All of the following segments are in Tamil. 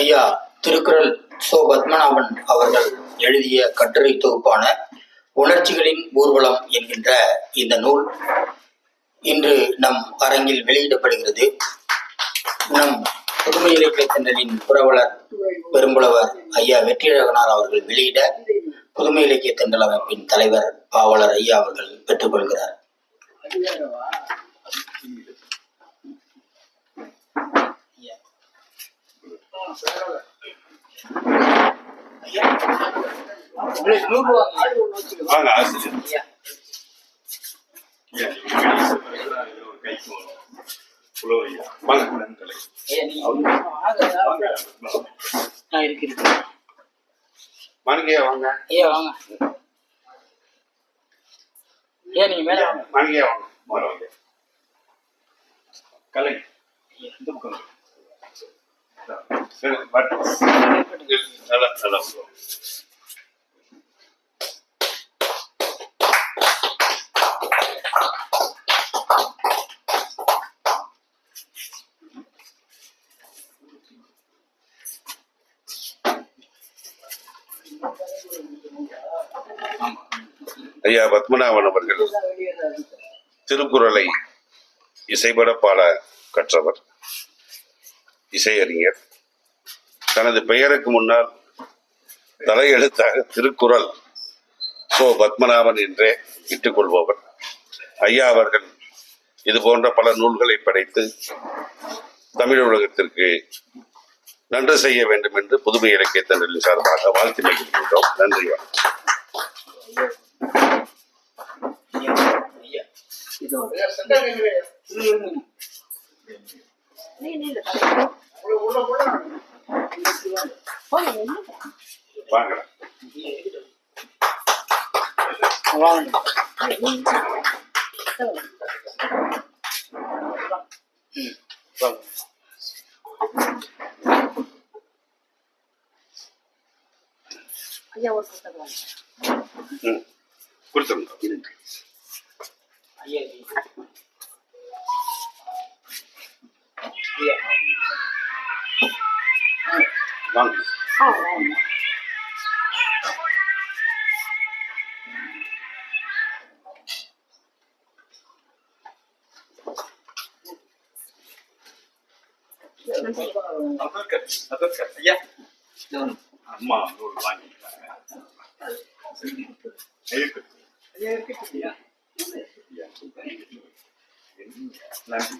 ஐயா திருக்குறள் சோ பத்மநாபன் அவர்கள் எழுதிய கட்டுரை தொகுப்பான உணர்ச்சிகளின் ஊர்வலம் என்கின்ற இந்த நூல் இன்று நம் அரங்கில் வெளியிடப்படுகிறது. நம் புதுமை இலக்கிய திண்டலின் புரவலர் பெரும்புலவர் ஐயா வெற்றியழகனார் அவர்கள் வெளியிட புதுமை இலக்கிய திண்டல் அமைப்பின் தலைவர் பாவலர் ஐயா அவர்கள் பெற்றுக்கொள்கிறார். வாங்க. ஆசிரியர் வாங்க நான் இருக்கிறேன் மாணிக்கையா வாங்க ஐயா வாங்க ஏன் நீங்க மேல வாங்க. மாணிக்கையா வாங்க. மேல வாங்க கலை. இந்த பக்கம் வாங்க. சரி, வாட்டு. நல்லா நல்லா ஐயா பத்மநாபன் அவர்கள் திருக்குறளை இசைபட பாட கற்றவர். இசையறிஞர் தனது பெயருக்கு முன்னால் தலையெழுத்தாக திருக்குறள் சோ பத்மநாபன் என்றே இட்டுக்கொள்பவர் ஐயா அவர்கள் இது போன்ற பல நூல்களை படைத்து தமிழ் உலகத்திற்கு நன்று செய்ய வேண்டும் என்று புதுமை இலக்கிய தண்டலின் சார்பாக வாழ்த்து நிகழ்கின்றோம் நன்றி வணக்கம். ஐயா இது ஒரு புத்தகம் ம். கொடுத்துருங்க. ஐயா. வாங்க ஆ, வாங்க. நன்றி. ஐயா அம்மா நூல் வாங்கிட்டாங்க இருக்கு. நன்றி. Thank you. வாங்க, நீங்க வாங்க.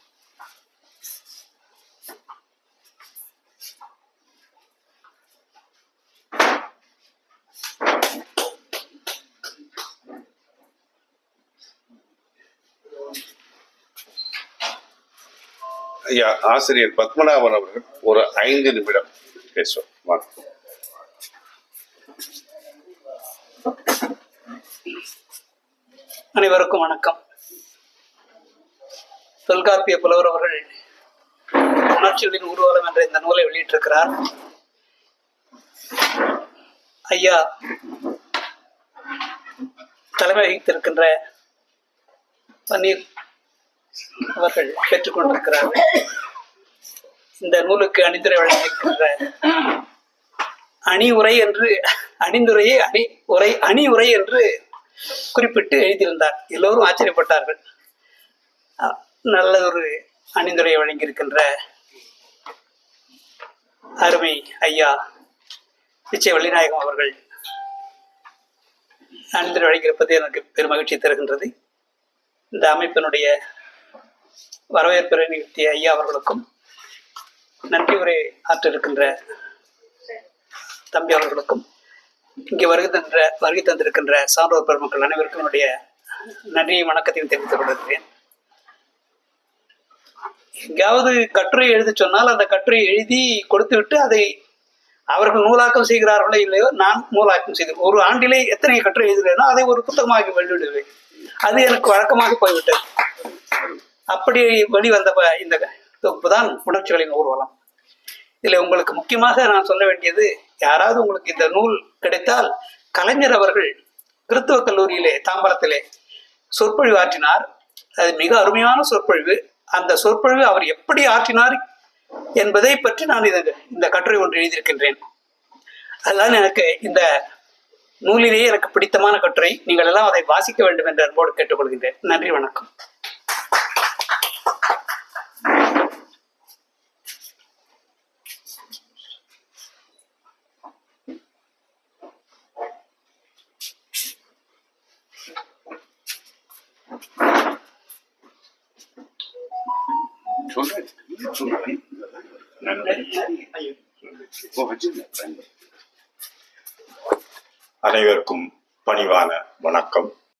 ஐயா ஆசிரியர் பத்மநாபன் அவர்கள் ஒரு ஐந்து நிமிடம் பேசுவார். வாங்க. அனைவருக்கும் வணக்கம். தொல்காப்பிய புலவர் அவர்கள் உணர்ச்சிகளின் ஊர்வலம் என்ற இந்த நூலை வெளியிட்டிருக்கிறார். ஐயா தலைமை வகித்திருக்கின்ற பன்னீர் அவர்கள் பெற்றுக்கொண்டிருக்கிறார்கள். இந்த நூலுக்கு அணிந்துரை வழங்கியிருக்கின்ற அணி உரை என்று அணிந்துரையை அணி உரை அணி உரை என்று குறிப்பிட்டு எழுதியிருந்தார். எல்லோரும் ஆச்சரியப்பட்டார்கள். நல்ல ஒரு அணிந்துரையை வழங்கியிருக்கின்ற அருமை ஐயா பிச்சை வள்ளிநாயகம் அவர்கள் அணிந்துரை வழங்கியிருப்பது எனக்கு பெரும் மகிழ்ச்சி தருகின்றது. இந்த அமைப்பினுடைய வரவேற்புரை நிகழ்த்திய ஐயா அவர்களுக்கும் நன்றி உரை ஆற்றிருக்கின்ற தம்பி அவர்களுக்கும் இங்கே வருகை தந்த வருகை தந்திருக்கின்ற சான்றோர் பெருமக்கள் அனைவருக்கும் என்னுடைய நன்றியை வணக்கத்தையும் தெரிவித்துக் கொண்டிருக்கிறேன் எங்கேயாவது கட்டுரை எழுத சொன்னால் அந்த கட்டுரை எழுதி கொடுத்து விட்டு அதை அவர்கள் நூலாக்கம் செய்கிறார்களோ இல்லையோ நான் நூலாக்கம் செய்து ஒரு ஆண்டிலே எத்தனை கட்டுரை எழுதுகிறேனோ அதை ஒரு புத்தகமாக வெளியிடுவேன். அது எனக்கு வழக்கமாக போய்விட்டது. அப்படி வெளிவந்த இந்த தொகுப்பு தான் உணர்ச்சிகளின் ஊர்வலம் இதில் உங்களுக்கு முக்கியமாக நான் சொல்ல வேண்டியது யாராவது உங்களுக்கு இந்த நூல் கிடைத்தால் கலைஞர் அவர்கள் கிறித்துவ கல்லூரியிலே தாம்பரத்திலே சொற்பொழிவு ஆற்றினார். அது மிக அருமையான சொற்பொழிவு. அந்த சொற்பொழிவு அவர் எப்படி ஆற்றினார் என்பதை பற்றி நான் இது இந்த கட்டுரை ஒன்று எழுதியிருக்கின்றேன். அதுதான் எனக்கு இந்த நூலிலேயே எனக்கு பிடித்தமான கட்டுரை. நீங்கள் எல்லாம் அதை வாசிக்க வேண்டும் என்று அன்போடு கேட்டுக்கொள்கின்றேன். நன்றி வணக்கம். சொல்லு. அனைவருக்கும் பணிவான வணக்கம்